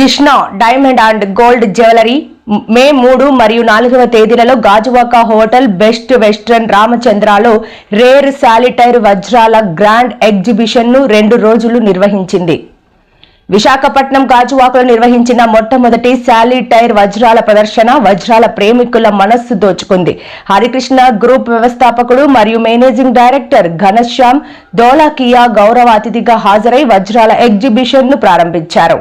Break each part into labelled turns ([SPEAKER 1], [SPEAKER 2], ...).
[SPEAKER 1] Krishna diamond and gold jewellery May మూడు మరియు నాలుగవ తేదీలలో గాజువాక హోటల్ బెస్ట్ వెస్ట్రన్ రామచంద్రాలో రేర్ శాలిటైర్ వజ్రాల గ్రాండ్ ఎగ్జిబిషన్ను రెండు రోజులు నిర్వహించింది. విశాఖపట్నం గాజువాకలో నిర్వహించిన మొట్టమొదటి శాలిటైర్ వజ్రాల ప్రదర్శన వజ్రాల ప్రేమికుల మనస్సు దోచుకుంది. హరికృష్ణ గ్రూప్ వ్యవస్థాపకుడు మరియు మేనేజింగ్ డైరెక్టర్ ఘనశ్యామ్ దోలాకియా గౌరవ అతిథిగా హాజరై వజ్రాల ఎగ్జిబిషన్ను ప్రారంభించారు.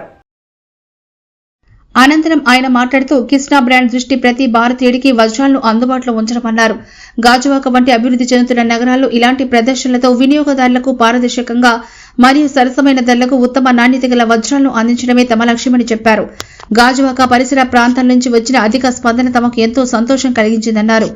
[SPEAKER 2] అనంతరం ఆయన మాట్లాడుతూ కృష్ణా బ్రాండ్ దృష్టి ప్రతి భారతీయుడికి వజ్రాలను అందుబాటులో ఉంచడమన్నారు. గాజువాక వంటి అభివృద్ధి చెందుతున్న నగరాల్లో ఇలాంటి ప్రదర్శనలతో వినియోగదారులకు పారదర్శకంగా మరియు సరసమైన ధరలకు ఉత్తమ నాణ్యత గల వజ్రాలను అందించడమే తమ లక్ష్యమని చెప్పారు. గాజువాక పరిసర ప్రాంతాల నుంచి వచ్చిన అధిక స్పందన తమకు ఎంతో సంతోషం కలిగించిందన్నారు.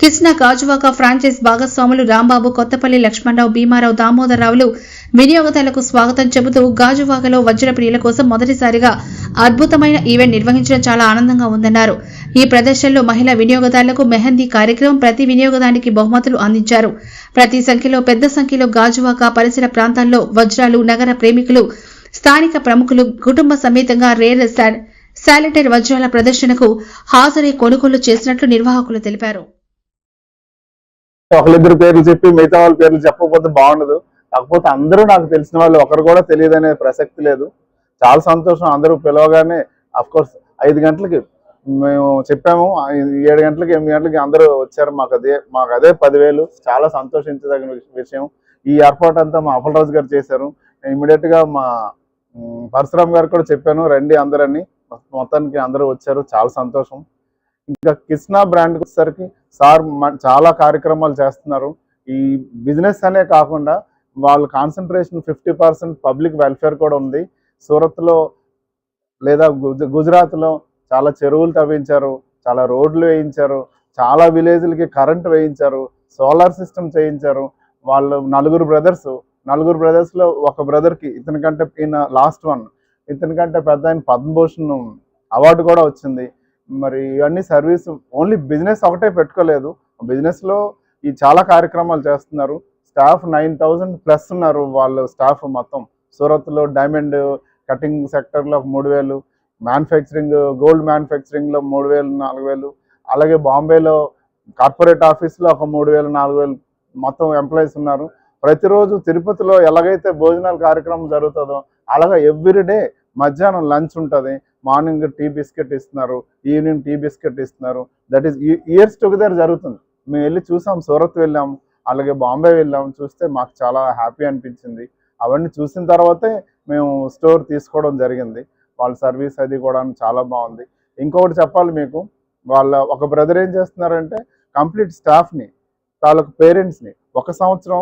[SPEAKER 2] కిస్నా గాజువాక ఫ్రాంచైజ్ భాగస్వాములు రాంబాబు కొత్తపల్లి లక్ష్మణరావు భీమారావు దామోదరరావులు వినియోగదారులకు స్వాగతం చెబుతూ గాజువాకలో వజ్ర ప్రియుల కోసం మొదటిసారిగా అద్భుతమైన ఈవెంట్ నిర్వహించడం చాలా ఆనందంగా ఉందన్నారు. ఈ ప్రదర్శనలో మహిళా వినియోగదారులకు మెహందీ కార్యక్రమం ప్రతి వినియోగదానికి బహుమతులు అందించారు. ప్రతి సంఖ్యలో పెద్ద సంఖ్యలో గాజువాక పరిసర ప్రాంతాల్లో వజ్రాలు నగర ప్రేమికులు స్థానిక ప్రముఖులు కుటుంబ సమేతంగా రేర్ శా- వజ్రాల ప్రదర్శనకు హాజరై కొనుగోలు చేసినట్లు నిర్వాహకులు తెలిపారు.
[SPEAKER 3] ఒకళ్ళిద్దరు పేర్లు చెప్పి మిగతా వాళ్ళ పేర్లు చెప్పకపోతే బాగుండదు. కాకపోతే అందరూ నాకు తెలిసిన వాళ్ళు ఒకరు కూడా తెలియదు అనే ప్రసక్తి లేదు. చాలా సంతోషం అందరూ పిలవగానే అఫ్ కోర్స్ ఐదు గంటలకి మేము చెప్పాము. ఏడు గంటలకి ఎనిమిది గంటలకి అందరూ వచ్చారు. మాకు అదే మాకు అదే పదివేలు. చాలా సంతోషించదగిన విషయం. ఈ ఏర్పాటు అంతా మా అప్పలరాజు గారు చేశారు. ఇమీడియట్గా మా పరశురామ్ గారు కూడా చెప్పాను రండి అందరని. మొత్తానికి అందరూ వచ్చారు. చాలా సంతోషం. ఇంకా కృష్ణా బ్రాండ్ వచ్చేసరికి సార్ మ- చాలా కార్యక్రమాలు చేస్తున్నారు. ఈ బిజినెస్ అనే కాకుండా వాళ్ళ concentration fifty percent public welfare కూడా ఉంది. సూరత్లో లేదా గుజరాత్లో చాలా చెరువులు తవ్వించారు చాలా రోడ్లు వేయించారు చాలా విలేజ్లకి కరెంట్ వేయించారు సోలార్ సిస్టమ్ చేయించారు. వాళ్ళు నలుగురు బ్రదర్స్ నలుగురు బ్రదర్స్లో ఒక బ్రదర్కి ఇతని కంటే ఈయన లాస్ట్ వన్ ఇతని కంటే పెద్ద ఆయన పద్మభూషణ్ అవార్డు కూడా వచ్చింది. మరి ఇవన్నీ సర్వీస్ ఓన్లీ బిజినెస్ ఒకటే పెట్టుకోలేదు. బిజినెస్లో ఈ చాలా కార్యక్రమాలు చేస్తున్నారు. స్టాఫ్ నైన్ థౌజండ్ ప్లస్ ఉన్నారు వాళ్ళు స్టాఫ్ మొత్తం. సూరత్లో డైమండ్ కటింగ్ సెక్టర్లో మూడు వేలు మ్యానుఫ్యాక్చరింగ్ గోల్డ్ మ్యానుఫ్యాక్చరింగ్లో మూడు వేలు నాలుగు వేలు అలాగే బాంబేలో కార్పొరేట్ ఆఫీస్లో ఒక మూడు వేలు నాలుగు వేలు మొత్తం ఎంప్లాయీస్ ఉన్నారు. ప్రతిరోజు తిరుపతిలో ఎలాగైతే భోజనాల కార్యక్రమం జరుగుతుందో అలాగే ఎవ్రీడే మధ్యాహ్నం లంచ్ ఉంటుంది. మార్నింగ్ టీ బిస్కెట్ ఇస్తున్నారు. ఈవినింగ్ టీ బిస్కెట్ ఇస్తున్నారు. దట్ ఈస్ ఇయర్స్ టుగెదర్ జరుగుతుంది. మేము వెళ్ళి చూసాం సూరత్ వెళ్ళాం అలాగే బాంబే వెళ్ళాం. చూస్తే మాకు చాలా హ్యాపీ అనిపించింది. అవన్నీ చూసిన తర్వాతే మేము స్టోర్ తీసుకోవడం జరిగింది. వాళ్ళ సర్వీస్ అది కూడా చాలా బాగుంది. ఇంకొకటి చెప్పాలి మీకు. వాళ్ళ ఒక బ్రదర్ ఏం చేస్తున్నారంటే కంప్లీట్ స్టాఫ్ని వాళ్ళకు పేరెంట్స్ని ఒక సంవత్సరం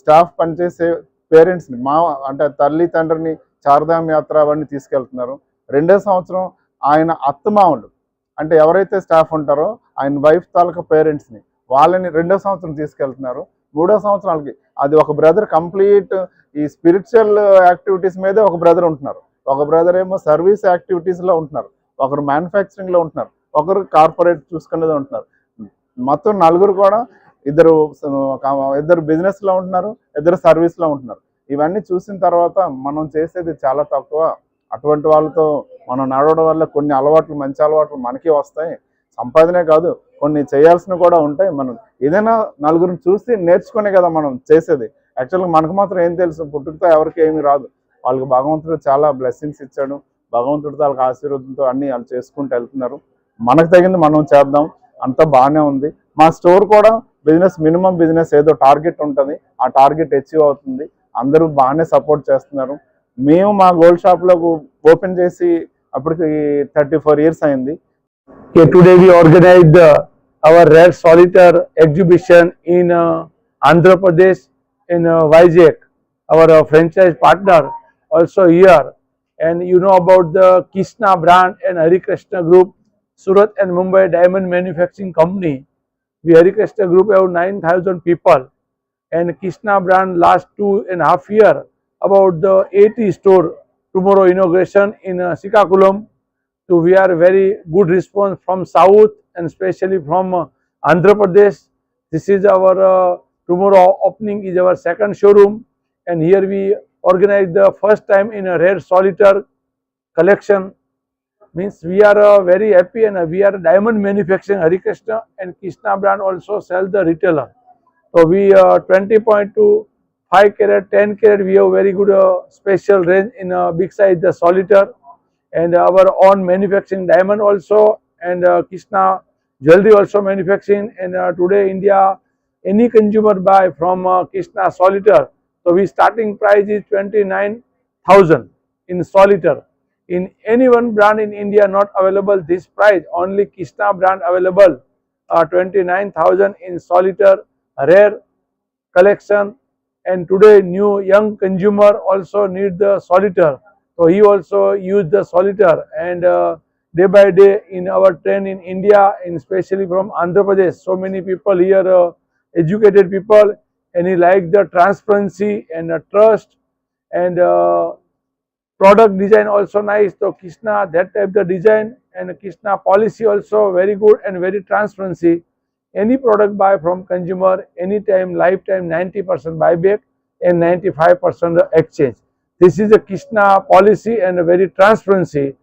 [SPEAKER 3] స్టాఫ్ పనిచేసే పేరెంట్స్ని మా అంటే తల్లి తండ్రిని చార్ధామ్ యాత్ర అవన్నీ తీసుకెళ్తున్నారు. రెండో సంవత్సరం ఆయన అత్తమామలు. అంటే ఎవరైతే స్టాఫ్ ఉంటారో ఆయన వైఫ్ తాలూకా పేరెంట్స్ని వాళ్ళని రెండో సంవత్సరం తీసుకెళ్తున్నారు. మూడో సంవత్సరాలకి అది ఒక బ్రదర్ కంప్లీట్ ఈ స్పిరిచువల్ యాక్టివిటీస్ మీదే ఒక బ్రదర్ ఉంటున్నారు. ఒక బ్రదర్ ఏమో సర్వీస్ యాక్టివిటీస్లో ఉంటున్నారు. ఒకరు మ్యానుఫ్యాక్చరింగ్లో ఉంటున్నారు. ఒకరు కార్పొరేట్ చూసుకునేది ఉంటున్నారు. మొత్తం నలుగురు కూడా ఇద్దరు ఇద్దరు బిజినెస్లో ఉంటున్నారు ఇద్దరు సర్వీస్లో ఉంటున్నారు. ఇవన్నీ చూసిన తర్వాత మనం చేసేది చాలా తక్కువ. అటువంటి వాళ్ళతో మనం నడవడం వల్ల కొన్ని అలవాట్లు మంచి అలవాట్లు మనకి వస్తాయి. సంపాదనే కాదు కొన్ని చేయాల్సినవి కూడా ఉంటాయి మనం. ఏదైనా నలుగురిని చూసి నేర్చుకునే కదా మనం చేసేది. యాక్చువల్గా మనకు మాత్రం ఏం తెలుసు పుట్టుకతో ఎవరికి ఏమీ రాదు. వాళ్ళకి భగవంతుడు చాలా బ్లెస్సింగ్స్ ఇచ్చాడు. భగవంతుడితో వాళ్ళకి ఆశీర్వాదంతో అన్ని వాళ్ళు చేసుకుంటూ వెళ్తున్నారు. మనకు తగింది మనం చేద్దాం. అంతా బాగానే ఉంది. మా స్టోర్ కూడా బిజినెస్ మినిమం బిజినెస్ ఏదో టార్గెట్ ఉంటుంది. ఆ టార్గెట్ అచీవ్ అవుతుంది. అందరూ బాగానే సపోర్ట్ చేస్తున్నారు మేము మా గోల్డ్ షాప్లో ఓపెన్ చేసి అప్పటికి థర్టీ ఫోర్ ఇయర్స్ అయింది
[SPEAKER 4] Okay, today we organized uh, our rare solitaire exhibition in uh, Andhra Pradesh in uh, Vizag. Our uh, franchise partner also here. And you know about the Krishna brand and Hari Krishna Group, Surat and Mumbai Diamond Manufacturing Company. We Hari Krishna Group have 9,000 people. And Krishna brand last two and a half year about the 80 store tomorrow inauguration in uh, Sikakulam. So we are very good response from South and especially from uh, Andhra Pradesh. This is our uh, tomorrow opening is our second showroom and here we organize the first time in a rare solitaire collection means we are uh, very happy and uh, we are diamond manufacturing Hari Krishna and Krishna brand also sell the retailer. So we uh, 20.2 5 carat 10 carat we have very good uh, special range in uh, big size the solitaire. And our own manufacturing diamond also and uh, Krishna jewelry also manufacturing. And uh, today India any consumer buy from uh, Krishna solitaire. So we starting price is 29000 in solitaire. In any one brand in India not available this price only Krishna brand available uh, 29000 in solitaire rare collection. And today new young consumer also need the solitaire so he also use the solitaire and uh, day by day in our trend in india and especially from andhra pradesh so many people here uh, educated people and he like the transparency and uh, trust. And uh, product design also nice. So krishna that type the design and krishna policy also very good and very transparency any product buy from consumer anytime lifetime 90% buyback and 95% exchange. This is a krishna policy and a very transparency.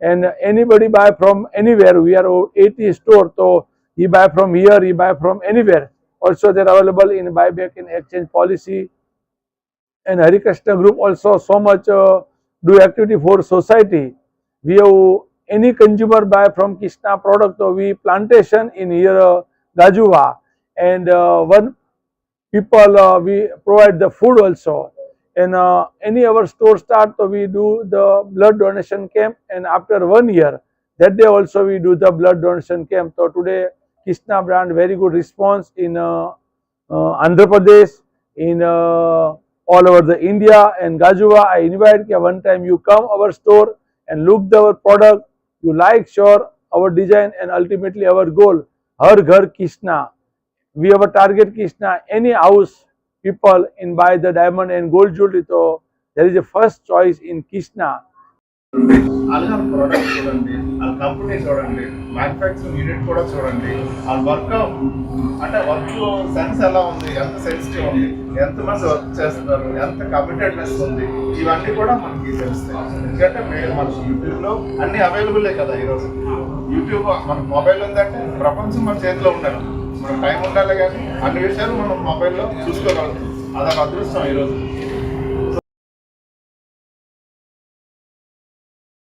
[SPEAKER 4] And anybody buy from anywhere we are 80 store so he buy from here he buy from anywhere. Also they're available in buyback and exchange policy. And Hari Krishna group also so much uh, do activity for society. We have any consumer buy from Krishna product, so we plantation in here uh, Gajuva and uh, one people uh, we provide the food also. And uh, any our store start, so we do the blood donation camp and after one year, that day also we do the blood donation camp. So today Krishna brand very good response in Andhra Pradesh, in all over the India and Gajuva. I invite you one time you come our store and look the our product. You like sure our design and ultimately our goal. हर घर Krishna we have target Krishna any house people in buy the diamond and gold jewellery तो there is a first choice
[SPEAKER 3] in Krishna अलग products company చూడండి manufacturing unit కూడా చూడండి ఆ work అంటే work sense ఎలా ఉంది? ఎంత సెన్సిటివ్ ఉంది? ఎంతమంది వర్క్ చేస్తున్నారు? ఎంత కమిటెడ్నెస్ ఉంది? ఇవన్నీ కూడా మనకి తెలుస్తాయి. ఎందుకంటే మేము మన యూట్యూబ్లో అన్ని అవైలబులే కదా ఈరోజు. యూట్యూబ్ మన మొబైల్ ఉందంటే ప్రపంచం మన చేతిలో ఉండాలి. మన టైం ఉండాలి కానీ అన్ని విషయాలు మనం మొబైల్లో చూసుకోగలుగుతాం. అదొక అదృష్టం ఈరోజు.